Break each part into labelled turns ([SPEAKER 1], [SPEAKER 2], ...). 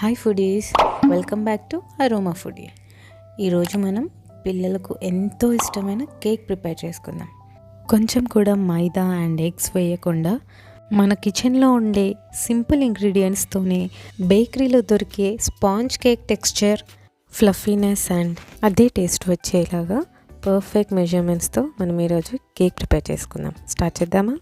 [SPEAKER 1] Hi foodies. Welcome back to Aroma Foodie. ఈరోజు మనం పిల్లలకు ఎంతో ఇష్టమైన కేక్ ప్రిపేర్ చేసుకుందాం. కొంచెం కూడా మైదా అండ్ ఎగ్స్ వేయకుండా మన కిచెన్లో ఉండే సింపుల్ ఇంగ్రీడియంట్స్తోనే బేకరీలో దొరికే sponge cake texture fluffiness and అదే టేస్ట్ వచ్చేలాగా పర్ఫెక్ట్ మెజర్మెంట్స్తో మనం ఈరోజు కేక్ ప్రిపేర్ చేసుకుందాం. స్టార్ట్ చేద్దామా?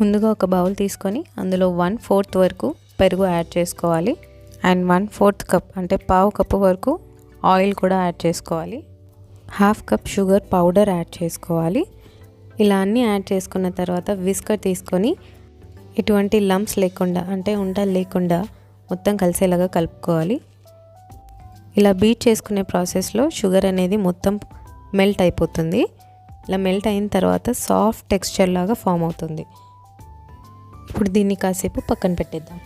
[SPEAKER 1] ముందుగా ఒక బౌల్ తీసుకొని అందులో వన్ ఫోర్త్ వరకు పెరుగు యాడ్ చేసుకోవాలి. అండ్ వన్ ఫోర్త్ కప్ అంటే పావు కప్పు వరకు ఆయిల్ కూడా యాడ్ చేసుకోవాలి. Half cup sugar powder add చేసుకోవాలి. ఇలా అన్నీ యాడ్ చేసుకున్న తర్వాత విస్కర్ తీసుకొని ఎటువంటి లంప్స్ లేకుండా అంటే ఉండలు లేకుండా మొత్తం కలిసేలాగా కలుపుకోవాలి. ఇలా బీట్ చేసుకునే ప్రాసెస్లో షుగర్ అనేది మొత్తం మెల్ట్ అయిపోతుంది. ఇలా మెల్ట్ అయిన తర్వాత సాఫ్ట్ టెక్స్చర్ లాగా ఫామ్ అవుతుంది. ఇప్పుడు దీన్ని కాసేపు పక్కన పెట్టేద్దాం.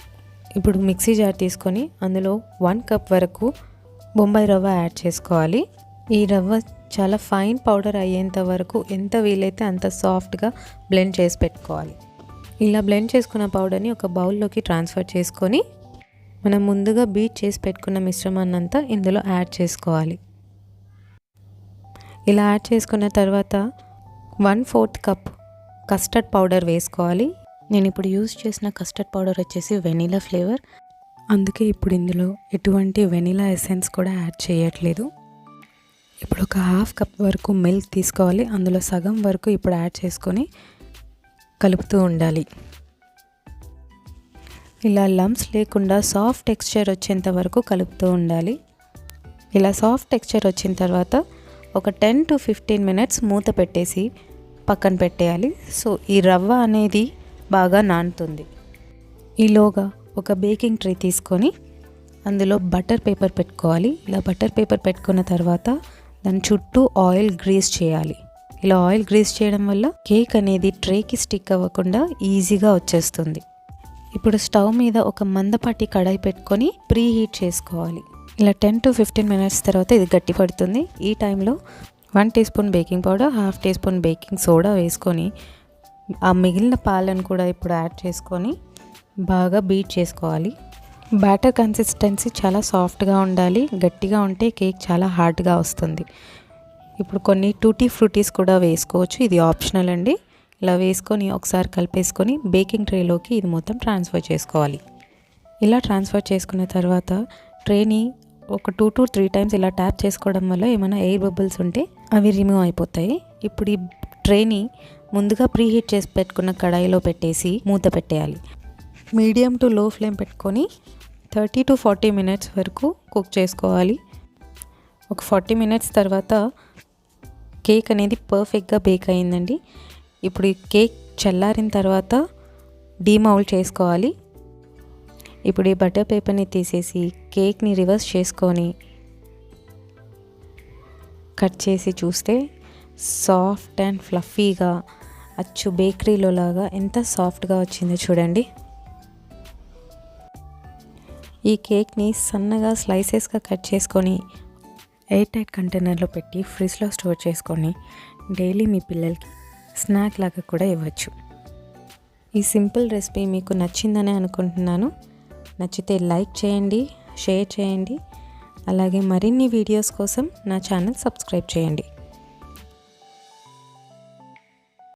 [SPEAKER 1] ఇప్పుడు మిక్సీ జార్ తీసుకొని అందులో వన్ కప్ వరకు బొంబాయి రవ్వ యాడ్ చేసుకోవాలి. ఈ రవ్వ చాలా ఫైన్ పౌడర్ అయ్యేంత వరకు ఎంత వీలైతే అంత సాఫ్ట్గా బ్లెండ్ చేసి పెట్టుకోవాలి. ఇలా బ్లెండ్ చేసుకున్న పౌడర్ని ఒక బౌల్లోకి ట్రాన్స్ఫర్ చేసుకొని మనం ముందుగా బీట్ చేసి పెట్టుకున్న మిశ్రమాన్నంతా ఇందులో యాడ్ చేసుకోవాలి. ఇలా యాడ్ చేసుకున్న తర్వాత one fourth cup custard powder వేసుకోవాలి. నేను ఇప్పుడు యూజ్ చేసిన కస్టర్డ్ పౌడర్ వచ్చేసి వెనీలా ఫ్లేవర్. అందుకే ఇప్పుడు ఇందులో ఎటువంటి వెనీలా ఎసెన్స్ కూడా యాడ్ చేయట్లేదు. ఇప్పుడు ఒక హాఫ్ కప్ వరకు మిల్క్ తీసుకోవాలి. అందులో సగం వరకు ఇప్పుడు యాడ్ చేసుకొని కలుపుతూ ఉండాలి. ఇలా లమ్స్ లేకుండా సాఫ్ట్ టెక్స్చర్ వచ్చేంత వరకు కలుపుతూ ఉండాలి. ఇలా సాఫ్ట్ టెక్స్చర్ వచ్చిన తర్వాత ఒక టెన్ టు ఫిఫ్టీన్ మినిట్స్ మూత పెట్టేసి పక్కన పెట్టేయాలి. సో ఈ రవ్వ అనేది బాగా నానుతుంది. ఈలోగా ఒక బేకింగ్ ట్రే తీసుకొని అందులో బటర్ పేపర్ పెట్టుకోవాలి. ఇలా బటర్ పేపర్ పెట్టుకున్న తర్వాత దాని చుట్టూ ఆయిల్ గ్రీస్ చేయాలి. ఇలా ఆయిల్ గ్రీస్ చేయడం వల్ల కేక్ అనేది ట్రేకి స్టిక్ అవ్వకుండా ఈజీగా వచ్చేస్తుంది. ఇప్పుడు స్టవ్ మీద ఒక మందపాటి కడాయి పెట్టుకొని ప్రీ హీట్ చేసుకోవాలి. ఇలా టెన్ టు ఫిఫ్టీన్ మినిట్స్ తర్వాత ఇది గట్టి పడుతుంది ఈ టైంలో one teaspoon baking powder half teaspoon baking soda వేసుకొని ఆ మిగిలిన పాలను కూడా ఇప్పుడు యాడ్ చేసుకొని బాగా బీట్ చేసుకోవాలి. బ్యాటర్ కన్సిస్టెన్సీ చాలా సాఫ్ట్గా ఉండాలి. గట్టిగా ఉంటే కేక్ చాలా హార్డ్గా వస్తుంది. ఇప్పుడు కొన్ని టూటీ ఫ్రూటీస్ కూడా వేసుకోవచ్చు. ఇది ఆప్షనల్ అండి. ఇలా వేసుకొని ఒకసారి కలిపేసుకొని బేకింగ్ ట్రేలోకి ఇది మొత్తం ట్రాన్స్ఫర్ చేసుకోవాలి. ఇలా ట్రాన్స్ఫర్ చేసుకున్న తర్వాత ట్రేని ఒక టూ టు త్రీ టైమ్స్ ఇలా ట్యాప్ చేసుకోవడం వల్ల ఏమైనా ఎయిర్ బబుల్స్ ఉంటే అవి రిమూవ్ అయిపోతాయి. ఇప్పుడు ఈ ట్రేని ముందుగా ప్రీ హీట్ చేసి పెట్టుకున్న కడాయిలో పెట్టేసి మూత పెట్టేయాలి. మీడియం టు లో ఫ్లేమ్ పెట్టుకొని థర్టీ టు ఫార్టీ మినిట్స్ వరకు కుక్ చేసుకోవాలి. ఒక ఫార్టీ మినిట్స్ తర్వాత కేక్ అనేది పర్ఫెక్ట్గా బేక్ అయిందండి. ఇప్పుడు ఈ కేక్ చల్లారిన తర్వాత డీమౌల్డ్ చేసుకోవాలి. ఇప్పుడు ఈ బటర్ పేపర్ని తీసేసి కేక్ని రివర్స్ చేసుకొని కట్ చేసి చూస్తే సాఫ్ట్ అండ్ ఫ్లఫీగా అచ్చు బేకరీలో లాగా ఎంత సాఫ్ట్గా వచ్చిందో చూడండి. ఈ కేక్ని సన్నగా స్లైసెస్గా కట్ చేసుకొని ఎయిర్ టైట్ కంటైనర్లో పెట్టి ఫ్రిడ్జ్లో స్టోర్ చేసుకొని డైలీ మీ పిల్లలకి స్నాక్ లాగా కూడా ఇవ్వచ్చు. ఈ సింపుల్ రెసిపీ మీకు నచ్చిందని అనుకుంటున్నాను. నచ్చితే లైక్ చేయండి షేర్ చేయండి. అలాగే మరిన్ని వీడియోస్ కోసం నా ఛానల్ సబ్స్క్రైబ్ చేయండి.